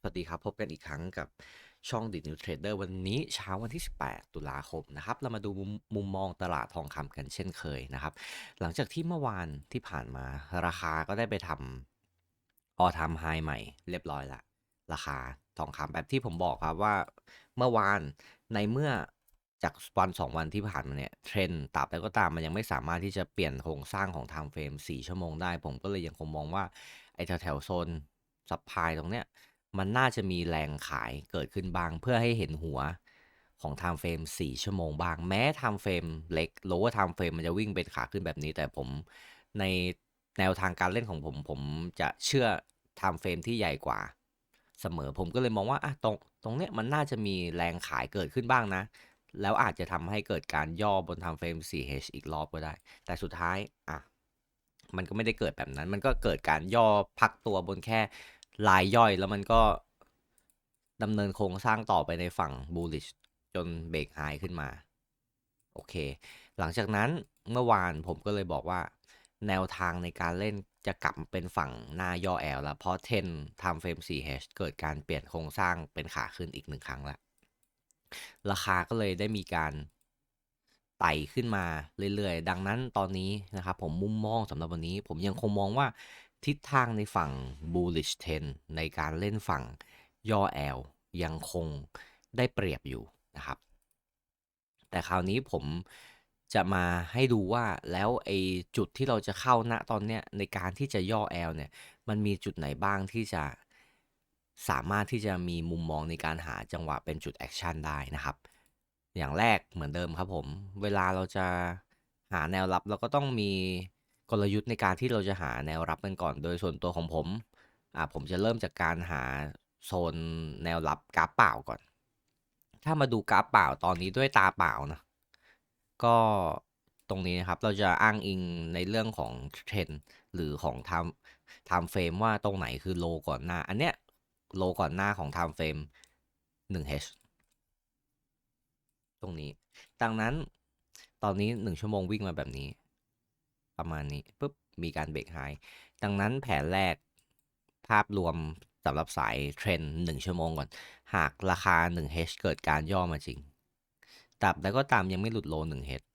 สวัสดีครับ พบกันอีกครั้งกับช่อง The New Trader วันนี้เช้าวันที่ 18 ตุลาคมนะครับ เรามาดูมุมมมองตลาดทองคำกันเช่นเคยนะครับ หลังจากที่เมื่อวานที่ผ่านมาราคาก็ได้ไปทำ all time high ใหม่เรียบร้อยละ ราคาทองคำแบบที่ผมบอกครับว่าเมื่อวานในเมื่อจากวันสองวันที่ผ่านมาเนี่ยเทรนด์ตราบใดก็ตามมันยังไม่สามารถที่จะเปลี่ยนโครงสร้างของ time frame 4ชั่วโมงได้ ผมก็เลยยังคงมองว่าไอ้แถวๆโซนซับพลายตรงเนี้ย มันน่าจะมีแรงขายเกิดขึ้นบ้าง เพื่อให้เห็นหัวของ time frame 4ชั่วโมงบ้าง แม้ time frame เล็ก lower time frame มันจะวิ่งเป็นขาขึ้นแบบนี้ แต่ผมในแนวทางการเล่นของผม ผมจะเชื่อ time frame ที่ใหญ่กว่า เสมอผมก็เลยมองว่าอะตรงตรงเนี้ยมันน่าจะมีแรงขายเกิดขึ้นบ้างนะ แล้วอาจจะทำให้เกิดการย่อบน time frame 4H อีกรอบก็ได้ แต่สุดท้ายอะมันก็ไม่ได้เกิดแบบนั้น มันก็เกิดการย่อพักตัวบนแค่ ลายย่อยแล้วมันก็ดำเนินโครงสร้างต่อไปในฝั่ง bullish จนเบรกไฮขึ้นมา โอเค หลังจากนั้นเมื่อวานผมก็เลยบอกว่า แนวทางในการเล่นจะกลับเป็นฝั่งหน้าย่อแอลแล้วเพราะเทน time frame 4H เกิดการเปลี่ยนโครงสร้างเป็นขาขึ้นอีกหนึ่งครั้งแล้วราคาก็เลยได้มีการไต่ขึ้นมาเรื่อยๆ ดังนั้นตอนนี้นะครับผมมุมมองสำหรับวันนี้ ผมยังคงมองว่า ทิศทางในฝั่ง bullish trend ในการเล่นฝั่งย่อ L ยังคงได้เปรียบอยู่นะครับ แต่คราวนี้ผมจะมาให้ดูว่าแล้วไอ้จุดที่เราจะเข้าณตอนเนี้ยในการที่จะย่อ L เนี่ยมันมีจุดไหนบ้างที่จะสามารถที่จะมีมุมมองในการหาจังหวะเป็นจุดแอคชั่นได้นะครับ อย่างแรกเหมือนเดิมครับผม เวลาเราจะหาแนวรับเราก็ต้องมี กลยุทธ์ในการที่เราจะหาแนวรับกันก่อน โดยส่วนตัวของผมอ่าผมจะเริ่มจากการหาโซนแนวรับกราฟเปล่าก่อน ถ้ามาดูกราฟเปล่าตอนนี้ด้วยตาเปล่านะก็ตรงนี้นะครับเราจะอ้างอิงในเรื่องของเทรนหรือของ time time frame ว่าตรงไหนคือโลก่อนหน้า อันเนี้ยโลก่อนหน้าของ time frame 1H ตรงนี้ ดังนั้นตอนนี้ 1 ชั่วโมงวิ่งมาแบบนี้ ประมาณนี้ปุ๊บมีการเบรกไฮดังนั้นแผนแรกภาพรวมสำหรับสายเทรนด์1ชั่วโมงก่อน หากราคา 1H เกิดการย่อมาจริงตราบใดก็ตามยังไม่หลุดโล 1H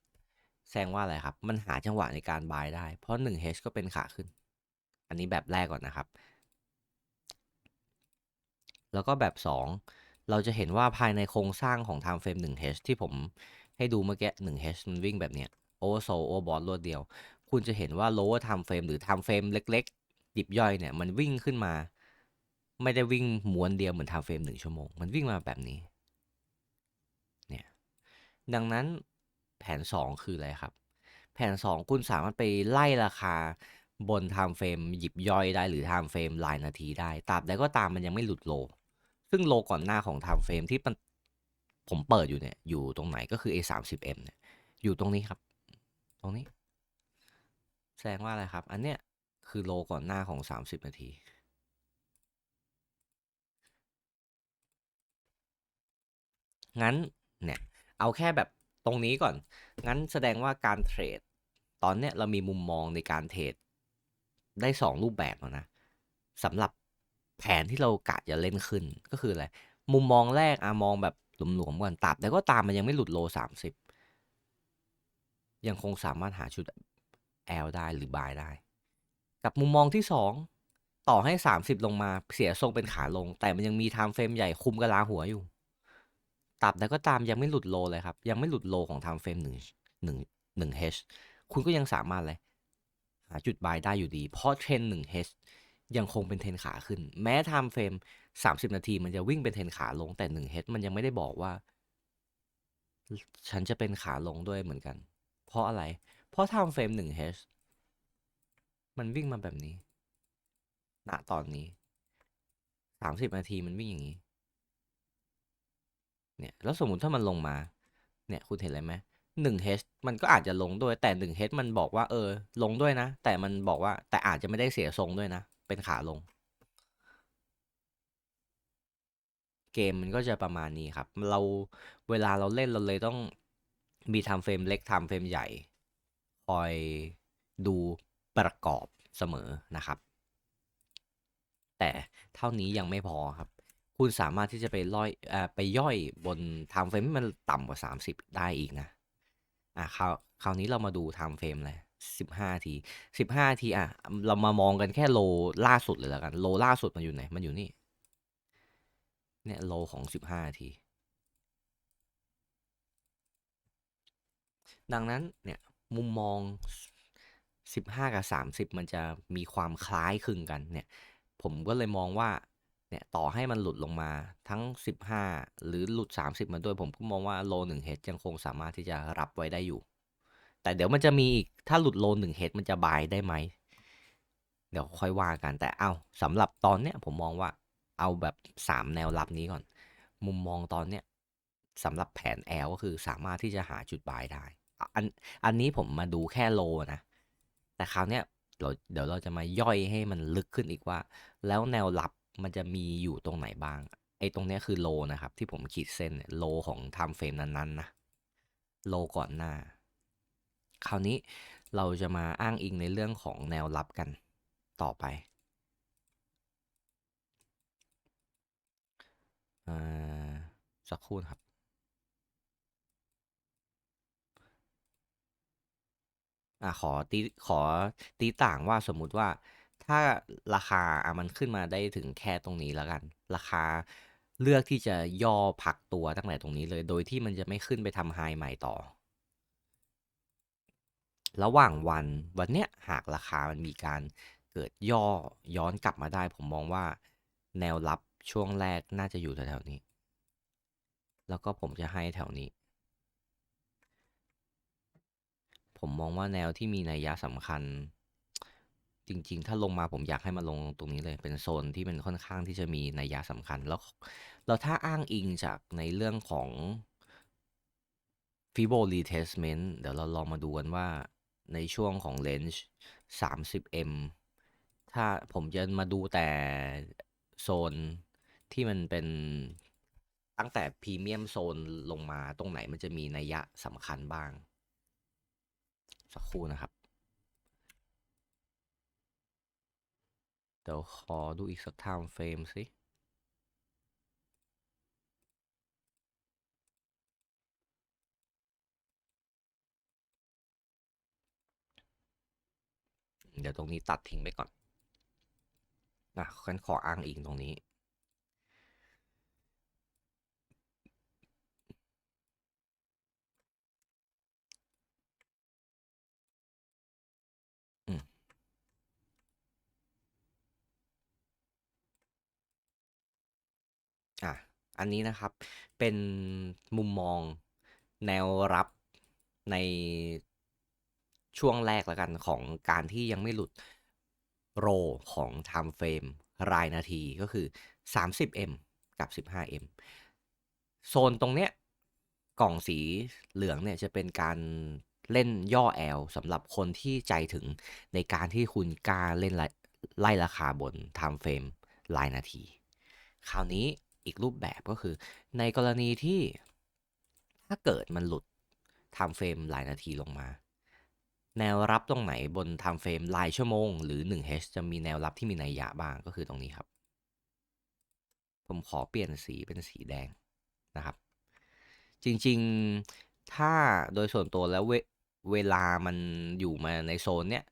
แสดงว่าอะไรครับ มันหาจังหวะในการบายได้ เพราะ 1H ก็เป็นขาขึ้น อันนี้แบบแรกก่อนนะครับ แล้วก็แบบ 2 เราจะเห็นว่าภายในโครงสร้างของ time frame 1H ที่ผมให้ดูเมื่อกี้ 1H มันวิ่งแบบเนี้ย oversold overbought รวดเดียว คุณจะเห็นว่า lower time frame หรือ time frame เล็กๆ ดิบย่อยเนี่ย มันวิ่งขึ้นมา ไม่ได้วิ่งม้วนเดียวเหมือน time frame 1ชั่วโมง มันวิ่งมาแบบนี้ เนี่ย ดังนั้นแผน 2 คืออะไรครับ แผน 2 คุณสามารถไปไล่ราคาบน time frame หยิบย่อยได้หรือ time frame รายนาทีได้ตราบใดก็ตามมันยังไม่หลุดโล ซึ่งโลก่อนหน้าของ time frame ที่มันผมเปิดอยู่เนี่ย อยู่ตรงไหนก็คือ A 3 0 M เนี่ย อยู่ตรงนี้ครับ ตรงนี้ แสดงว่าอะไรครับ อันเนี้ยคือโลก่อนหน้าของ 30 นาที งั้นเนี่ย เอาแค่แบบตรงนี้ก่อน งั้นแสดงว่าการเทรด ตอนเนี้ยเรามีมุมมองในการเทรด ได้ 2 รูปแบบแล้วนะสำหรับแผนที่เรากะจะเล่นขึ้นก็คืออะไร มุมมองแรกอะมองแบบหลวมๆก่อนตับแต่ก็ตามมันยังไม่หลุดโล 30 ยังคงสามารถหาชุด L ได้หรือบายได้ กับมุมมองที่ 2 ต่อให้ 30 ลงมาเสียทรงเป็นขาลง แต่มันยังมี time frame ใหญ่คุมกระลาหัวอยู่ ตับแต่ก็ตามยังไม่หลุดโลเลยครับ ยังไม่หลุดโลของ time frame 1 1 1 H คุณก็ยังสามารถเลยหาจุดบายได้อยู่ดี เพราะเทรน1 H ยังคงเป็นเทรนขาขึ้น แม้ time frame 30 นาทีมันจะวิ่งเป็นเทรนขาลงแต่1 H มันยังไม่ได้บอกว่า ฉันจะเป็นขาลงด้วยเหมือนกัน เพราะอะไร เพราะ time frame 1 H มันวิ่งมาแบบนี้ณตอนนี้30นาทีมันวิ่งอย่างนี้ เนี่ย แล้วสมมุติถ้ามันลงมา เนี่ย คุณเห็นอะไรไหมหนึ่ง H มันก็อาจจะลงด้วย แต่หนึ่ง H มันบอกว่าเออ ลงด้วยนะ แต่มันบอกว่า แต่อาจจะไม่ได้เสียทรงด้วยนะ เป็นขาลง เกมมันก็จะประมาณนี้ครับ เราเวลาเราเล่นเราเลยต้องมี time frame เล็ก time frame ใหญ่ คอยดูประกอบเสมอนะครับ แต่เท่านี้ยังไม่พอครับ คุณสามารถที่จะไปล่อยอไปย่อยบน time frame ที่มันต่ำกว่า 30 ได้อีกนะอะคราวคราวนี้เรามาดู time frame เลย15ที15ทีอะ เรามามองกันแค่โลล่าสุดเลยแล้วกัน โลล่าสุดมันอยู่ไหน มันอยู่นี่ เนี่ยโลของ15ที ดังนั้นเนี่ย มุมมอง 15 กับ 30 มันจะมีความคล้ายคลึงกันเนี่ย ผมก็เลยมองว่าเนี่ยต่อให้มันหลุดลงมาทั้ง 15 หรือหลุด 30 มาด้วยผมก็มองว่าโล1เฮดยังคงสามารถที่จะรับไว้ได้อยู่ แต่เดี๋ยวมันจะมีอีกถ้าหลุดโล1เฮดมันจะบายได้ไหม เดี๋ยวค่อยว่ากันแต่เอาสำหรับตอนเนี้ยผมมองว่าเอาแบบ 3 แนวรับนี้ก่อน มุมมองตอนเนี้ยสำหรับแผน L ก็คือสามารถที่จะหาจุดบายได้ อันอันนี้ผมมาดูแค่โลนะ แต่คราวเนี้ยเราเดี๋ยวเราจะมาย่อยให้มันลึกขึ้นอีกว่า แล้วแนวรับมันจะมีอยู่ตรงไหนบ้าง ไอ้ตรงเนี้ยคือโลนะครับ ที่ผมขีดเส้นโลของ time frame นั้นๆนะโลก่อนหน้า คราวนี้เราจะมาอ้างอิงในเรื่องของแนวรับกันต่อไปอ่าสักครู่นครับ อะขอตีขอตีต่างว่าสมมุติว่าถ้าราคาอะมันขึ้นมาได้ถึงแค่ตรงนี้แล้วกัน ราคาเลือกที่จะย่อพักตัวตั้งแต่ตรงนี้เลย โดยที่มันจะไม่ขึ้นไปทำไฮใหม่ต่อ ระหว่างวันวันเนี้ยหากราคามันมีการเกิดย่อย้อนกลับมาได้ ผมมองว่าแนวรับช่วงแรกน่าจะอยู่แถวๆนี้ แล้วก็ผมจะให้แถวนี้ ผมมองว่าแนวที่มีนัยยะสำคัญ จริง ๆ ถ้าลงมาผมอยากให้มาลงตรงนี้เลย เป็นโซนที่มันค่อนข้างที่จะมีนัยยะสำคัญ แล้วแล้วถ้าอ้างอิงจากในเรื่องของ Fibo Retracement เดี๋ยวเราลองมาดูกันว่าในช่วงของ Range 30M ถ้าผมจะมาดูแต่โซนที่มันเป็นตั้งแต่พรีเมียมโซนลงมาตรงไหนมันจะมีนัยยะสำคัญบ้าง สักครู่นะครับ เดี๋ยวขอดูอีกสัก time frame สิเดี๋ยวตรงนี้ตัดทิ้งไปก่อนนะฉันขออ้างอิงตรงนี้ อะอันนี้นะครับเป็นมุมมองแนวรับในช่วงแรกแล้วกันของการที่ยังไม่หลุดโรของ time frame รายนาทีก็คือ 30M กับ 15M โซนตรงเนี้ยกล่องสีเหลืองเนี่ยจะเป็นการเล่นย่อ L สำหรับคนที่ใจถึงในการที่คุณกล้าเล่นไล่ราคาบน time frame รายนาที คราวนี้ อีกรูปแบบก็คือ ในกรณีที่ถ้าเกิดมันหลุด time frame รายนาทีลงมา แนวรับตรงไหนบน time frame รายชั่วโมง หรือ 1H จะมีแนวรับที่มีนัยยะบ้างก็คือตรงนี้ครับ ผมขอเปลี่ยนสีเป็นสีแดงนะครับ จริงๆถ้าโดยส่วนตัวแล้วเวเวลามันอยู่มาในโซนเนี้ย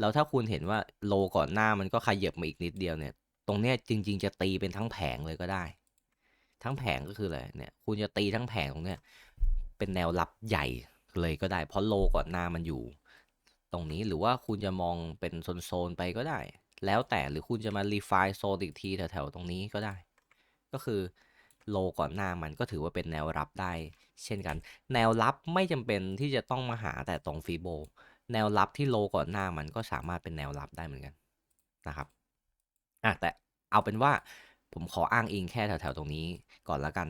แล้วถ้าคุณเห็นว่าโลก่อนหน้ามันก็ขยับมาอีกนิดเดียวเนี่ย ตรงเนี้ยจริง ๆ จะตีเป็นทั้งแผงเลยก็ได้ ทั้งแผงก็คืออะไรเนี่ย คุณจะตีทั้งแผงตรงเนี้ยเป็นแนวรับใหญ่เลยก็ได้ เพราะโลก่อนหน้ามันอยู่ ตรงนี้หรือว่าคุณจะมองเป็นโซนๆไปก็ได้ แล้วแต่หรือคุณจะมารีไฟโซนอีกทีแถวๆตรงนี้ก็ได้ ก็คือโลก่อนหน้ามันก็ถือว่าเป็นแนวรับได้ เช่นกัน แนวรับไม่จำเป็นที่จะต้องมาหาแต่ตรงฟีโบแนวรับที่โลก่อนหน้ามันก็สามารถเป็นแนวรับได้เหมือนกันนะครับอะแต่เอาเป็นว่า ผมขออ้างอิงแค่แถวๆตรงนี้ก่อนล้วกัน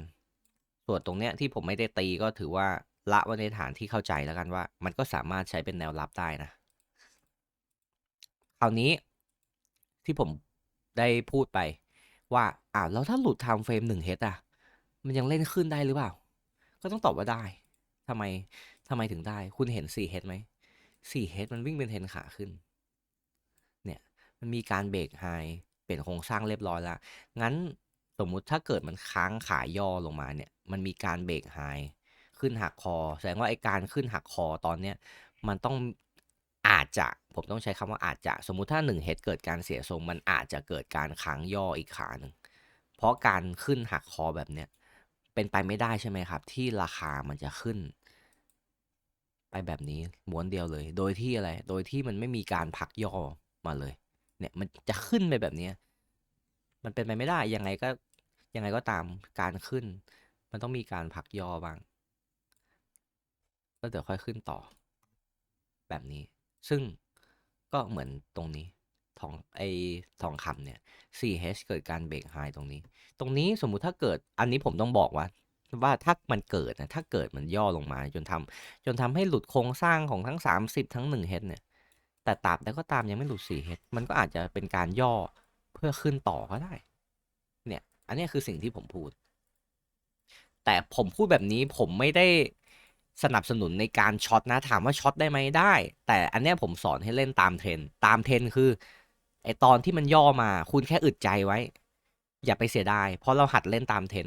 ส่วนตรงเนี้ยที่ผมไม่ได้ตีก็ถือว่าละไว้ในฐานที่เข้าใจแล้วกันว่า มันก็สามารถใช้เป็นแนวรับได้นะ คราวนี้ที่ผมได้พูดไป ว่าอ้าวแล้วถ้าหลุด time frame 1 h อะมันยังเล่นขึ้นได้หรือเปล่า ก็ต้องตอบว่าได้ทำไมทำไมถึงได้ คุณเห็น4 h ไหม4 h มันวิ่งเป็นเทนขาขึ้น เนี่ย มันมีการเบรกไฮ เปลี่ยนโครงสร้างเรียบร้อยแล้วงั้นสมมุติถ้าเกิดมันค้างขาย่อลงมาเนี่ย มันมีการเบรกไฮขึ้นหักคอ แสดงว่าไอ้การขึ้นหักคอตอนเนี้ยมันต้องอาจจะผมต้องใช้คำว่าอาจจะสมมุติถ้า1เฮดเกิดการเสียทรง มันอาจจะเกิดการค้างย่ออีกขาหนึ่งเพราะการขึ้นหักคอแบบเนี้ยเป็นไปไม่ได้ใช่ไหมครับ ที่ราคามันจะขึ้น ไปแบบนี้ม้วนเดียวเลย โดยที่อะไร โดยที่มันไม่มีการพักย่อมาเลย เนี่ยมันจะขึ้นไปแบบนี้มันเป็นไปไม่ได้ยังไงก็ยังไงก็ตามการขึ้น มันต้องมีการพักย่อบ้างแล้วเดี๋ยวค่อยขึ้นต่อ แบบนี้ ซึ่งก็เหมือนตรงนี้ทองไอทองคำเนี่ย 4H เกิดการเบรกไฮตรงนี้ ตรงนี้สมมุติถ้าเกิดอันนี้ผมต้องบอกว่าว่าถ้ามันเกิดนะถ้าเกิดมันย่อลงมาจนทำจนทำให้หลุดโครงสร้างของทั้ง 30 ทั้ง1 h เนี่ย แต่ตราบใดก็ตามยังไม่หลุด4 h มันก็อาจจะเป็นการย่อเพื่อขึ้นต่อก็ได้ เนี่ย อันนี้คือสิ่งที่ผมพูด แต่ผมพูดแบบนี้ผมไม่ได้สนับสนุนในการช็อตนะถามว่าช็อตได้ไหมได้ แต่อันนี้ผมสอนให้เล่นตามเทรนตามเทรนคือไอตอนที่มันย่อมาคุณแค่อึดใจไว้ อย่าไปเสียดายเพราะเราหัดเล่นตามเทรน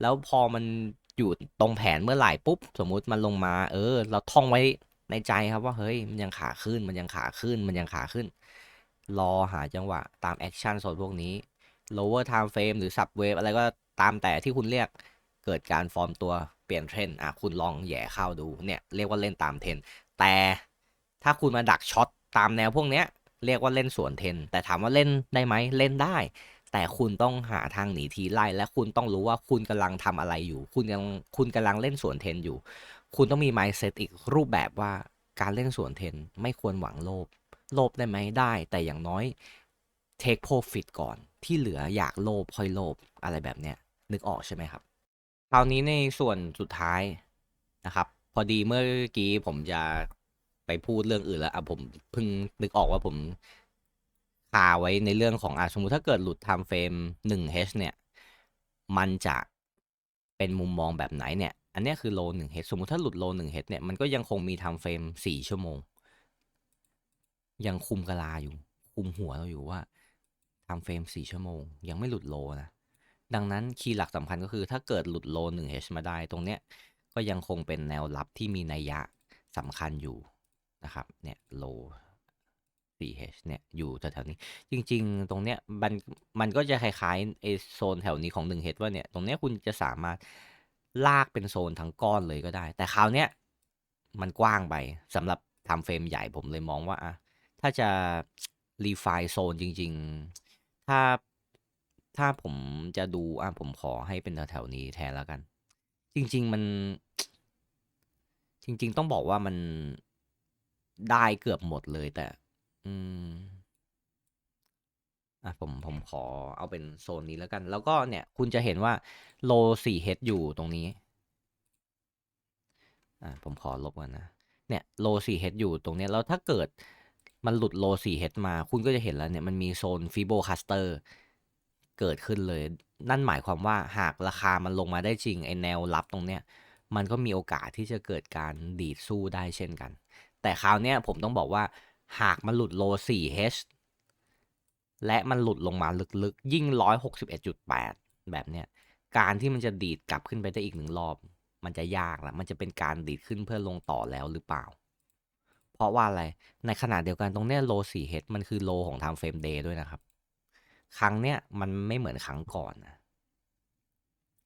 แล้วพอมันอยู่ตรงแผนเมื่อไหร่ปุ๊บ สมมุติมันลงมา เออ เราท่องไว้ ในใจครับว่าเฮ้ยมันยังขาขึ้นมันยังขาขึ้นมันยังขาขึ้น รอหาจังหวะตามแอคชั่นโซนพวกนี้ lower time frame หรือ sub wave อะไรก็ตามแต่ที่คุณเรียกเกิดการฟอร์มตัวเปลี่ยนเทรนด์อะคุณลองแย่เข้าดูเนี่ยเรียกว่าเล่นตามเทรนแต่ถ้าคุณมาดักช็อตตามแนวพวกเนี้ยเรียกว่าเล่นสวนเทรนแต่ถามว่าเล่นได้ไหมเล่นได้ แต่คุณต้องหาทางหนีทีไล่และคุณต้องรู้ว่าคุณกำลังทำอะไรอยู่ คุณกำลังคุณกำลังเล่นสวนเทรนอยู่ คุณต้องมี mindset อีกรูปแบบว่าการเล่นสวนเทนไม่ควรหวังโลภโลภได้ไหมได้แต่อย่างน้อย take profit ก่อนที่เหลืออยากโลภค่อยโลภอะไรแบบเนี้ยนึกออกใช่ไหมครับ คราวนี้ในส่วนสุดท้ายนะครับ พอดีเมื่อกี้ผมจะไปพูดเรื่องอื่นแล้วอะผมเพิ่งนึกออกว่าผมคาไว้ในเรื่องของอะสมมติถ้าเกิดหลุด time frame 1h เนี่ย มันจะเป็นมุมมองแบบไหนเนี่ย อันนี้คือโล 1h สมมุติถ้าหลุดโล 1h เนี่ยมันก็ยังคงมี time frame 4ชั่วโมง ยังคุมกะลาอยู่ คุมหัวเราอยู่ว่า time frame 4ชั่วโมง ยังไม่หลุดโลนะดังนั้นคีย์หลักสำคัญก็คือถ้าเกิดหลุดโล 1h มาได้ตรงเนี้ยก็ยังคงเป็นแนวรับที่มีนัยยะสำคัญอยู่นะครับเนี่ยโล 4h เนี่ยอยู่แถวๆนี้ จริง ๆ ตรงเนี้ยมันมันก็จะคล้ายๆไอโซนแถวนี้ของ 1h ว่าเนี่ย ตรงเนี้ยคุณจะสามารถ ลากเป็นโซนทั้งก้อนเลยก็ได้ แต่คราวเนี้ยมันกว้างไปสำหรับทำเฟรมใหญ่ผมเลยมองว่าอะถ้าจะรีไฟโซนจริง ๆ ถ้าถ้าผมจะดูอะผมขอให้เป็นแถวๆนี้แทนแล้วกัน จริง ๆ มัน จริง ๆ ต้องบอกว่ามันได้เกือบหมดเลยแต่ อืม อะผมผมขอเอาเป็นโซนนี้แล้วกัน แล้วก็เนี่ย คุณจะเห็นว่าโล 4h อยู่ตรงนี้ อะผมขอลบก่อนนะ เนี่ยโล 4h อยู่ตรงเนี้ยแล้วถ้าเกิดมันหลุดโล 4h มา คุณก็จะเห็นแล้วเนี่ยมันมีโซนฟิโบคัสเตอร์เกิดขึ้นเลย นั่นหมายความว่าหากราคามันลงมาได้จริงไอแนวรับตรงเนี้ยมันก็มีโอกาสที่จะเกิดการดีดสู้ได้เช่นกัน แต่คราวเนี้ยผมต้องบอกว่าหากมันหลุดโล 4h และมันหลุดลงมาลึกๆ ยิ่ง 161.8 แบบเนี้ย การที่มันจะดีดกลับขึ้นไปได้อีกหนึ่งรอบ มันจะยากละมันจะเป็นการดีดขึ้นเพื่อลงต่อแล้วหรือเปล่า เพราะว่าอะไร ในขณะเดียวกันตรงเนี้ยโล 4h มันคือโลของ time frame day ด้วยนะครับ ครั้งเนี้ยมันไม่เหมือนครั้งก่อนนะ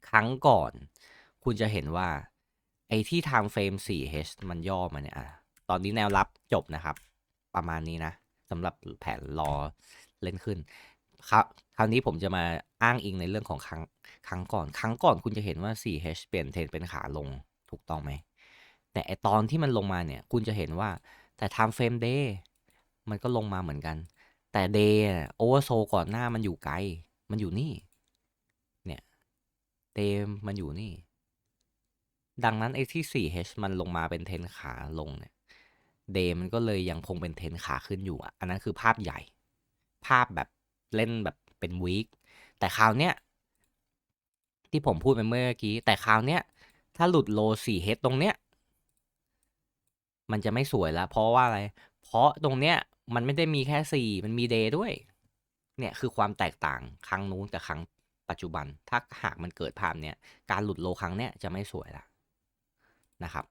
ครั้งก่อน คุณจะเห็นว่า ไอ้ที่ time frame 4h มันย่อมาเนี่ย ตอนนี้แนวรับจบนะครับ ประมาณนี้นะสำหรับแผนรอ เล่นขึ้นคราวคราวนี้ผมจะมาอ้างอิงในเรื่องของครั้งครั้งก่อน ครั้งก่อนคุณจะเห็นว่า 4H เปลี่ยนเทรนเป็นขาลงถูกต้องไหม แต่ไอตอนที่มันลงมาเนี่ย คุณจะเห็นว่าแต่ time frame day มันก็ลงมาเหมือนกัน แต่ day โอเวอร์โซก่อนหน้ามันอยู่ไกล มันอยู่นี่ เนี่ย day มันอยู่นี่ ดังนั้นไอ้ที่ 4H มันลงมาเป็นเทรนขาลงเนี่ย day มันก็เลยยังคงเป็นเทรนขาขึ้นอยู่ อันนั้นคือภาพใหญ่ ภาพแบบเล่นแบบเป็นวีคแต่คราวเนี้ยที่ผมพูดไปเมื่อกี้ แต่คราวเนี้ยถ้าหลุดโล 4h ตรงเนี้ย มันจะไม่สวยแล้ว เพราะว่าอะไร เพราะตรงเนี้ย มันไม่ได้มีแค่4มันมี day ด้วย เนี่ยคือความแตกต่างครั้งนู้นกับครั้งปัจจุบัน ถ้าหากมันเกิดภาพเนี้ยการหลุดโลครั้งเนี้ยจะไม่สวยล้วนะครับ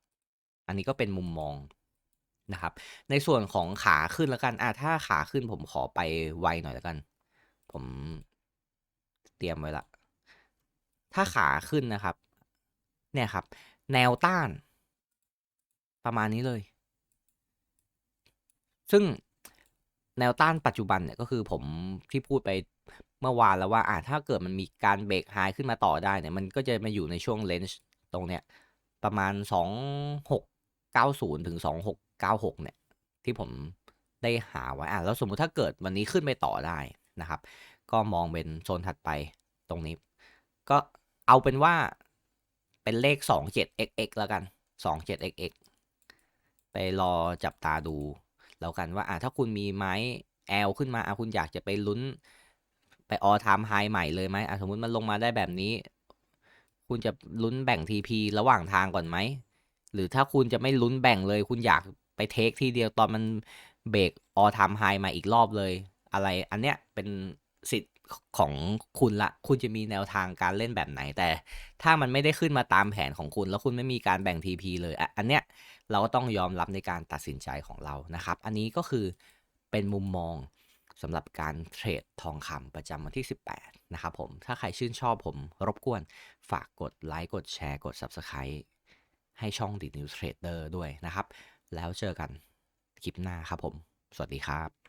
อันนี้ก็เป็นมุมมอง นะครับ ในส่วนของขาขึ้นแล้วกันอะถ้าขาขึ้นผมขอไปไวหน่อยแล้วกัน ผมเตรียมไว้ละ ถ้าขาขึ้นนะครับ เนี่ยครับ แนวต้าน ประมาณนี้เลย ซึ่งแนวต้านปัจจุบันเนี่ยก็คือผมที่พูดไปเมื่อวานแล้วว่าอ่าถ้าเกิดมันมีการเบรกไฮขึ้นมาต่อได้เนี่ยมันก็จะมาอยู่ในช่วงเลนจ์ตรงเนี้ยประมาณ 2690 ถึง 96 เนี่ย ที่ผมได้หาไว้อะแล้วสมมุติถ้าเกิดวันนี้ขึ้นไปต่อได้นะครับ ก็มองเป็นโซนถัดไปตรงนี้ ก็เอาเป็นว่าเป็นเลข 27xx แล้วกัน 27xx ไปรอจับตาดู แล้วกันว่าอะถ้าคุณมีไม้ L ขึ้นมาอะคุณอยากจะไปลุ้นไปออทามไฮใหม่เลยไหมอะสมมุติมันลงมาได้แบบนี้ คุณจะลุ้นแบ่ง TP ระหว่างทางก่อนไหม หรือถ้าคุณจะไม่ลุ้นแบ่งเลย คุณอยาก ไปเทคทีเดียวตอนมันเบรกออทามไฮมาอีกรอบเลย อะไรอันเนี้ยเป็นสิทธิ์ของคุณละ คุณจะมีแนวทางการเล่นแบบไหน แต่ถ้ามันไม่ได้ขึ้นมาตามแผนของคุณ แล้วคุณไม่มีการแบ่ง TP เลยอะอันเนี้ยเราก็ต้องยอมรับในการตัดสินใจของเรานะครับ อันนี้ก็คือเป็นมุมมองสำหรับการเทรดทองคำประจำวันที่ 18 นะครับผม ถ้าใครชื่นชอบผม รบกวนฝากกดไลค์ กดแชร์ กด Subscribe ให้ช่อง The New Trader ด้วยนะครับ แล้วเจอกันคลิปหน้าครับผม สวัสดีครับ